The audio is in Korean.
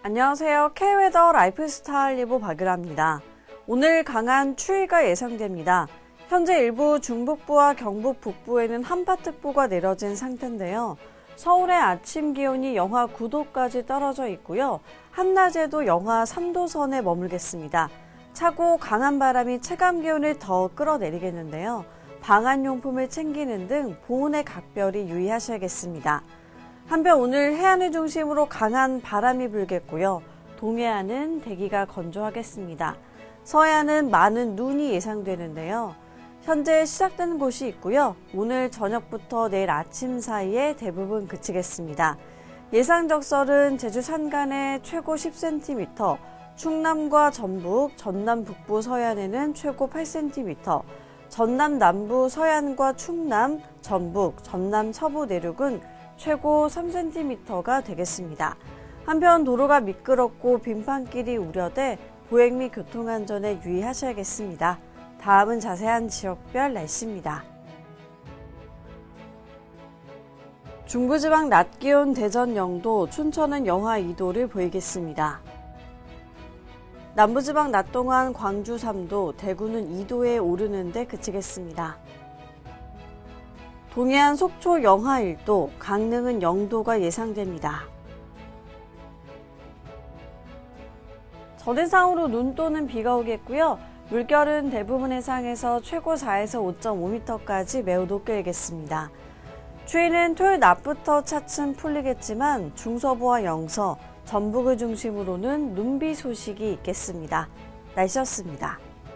안녕하세요. K웨더 라이프스타일 리보 박유라입니다. 오늘 강한 추위가 예상됩니다. 현재 일부 중북부와 경북 북부에는 한파특보가 내려진 상태인데요. 서울의 아침 기온이 영하 9도까지 떨어져 있고요. 한낮에도 영하 3도 선에 머물겠습니다. 차고 강한 바람이 체감 기온을 더 끌어내리겠는데요. 방한 용품을 챙기는 등 보온에 각별히 유의하셔야겠습니다. 한편 오늘 해안을 중심으로 강한 바람이 불겠고요. 동해안은 대기가 건조하겠습니다. 서해안은 많은 눈이 예상되는데요. 현재 시작되는 곳이 있고요. 오늘 저녁부터 내일 아침 사이에 대부분 그치겠습니다. 예상 적설은 제주 산간에 최고 10cm, 충남과 전북, 전남 북부 서해안에는 최고 8cm, 전남 남부 서해안과 충남, 전북, 전남 서부 내륙은 최고 3cm가 되겠습니다. 한편 도로가 미끄럽고 빙판길이 우려돼 보행 및 교통안전에 유의하셔야겠습니다. 다음은 자세한 지역별 날씨입니다. 중부지방 낮 기온 대전 영도, 춘천은 영하 2도를 보이겠습니다. 남부지방 낮 동안 광주 3도, 대구는 2도에 오르는데 그치겠습니다. 동해안 속초 영하 1도, 강릉은 0도가 예상됩니다. 전해상으로 눈 또는 비가 오겠고요. 물결은 대부분 해상에서 최고 4에서 5.5m까지 매우 높게 일겠습니다. 추위는 토요일 낮부터 차츰 풀리겠지만 중서부와 영서, 전북을 중심으로는 눈비 소식이 있겠습니다. 날씨였습니다.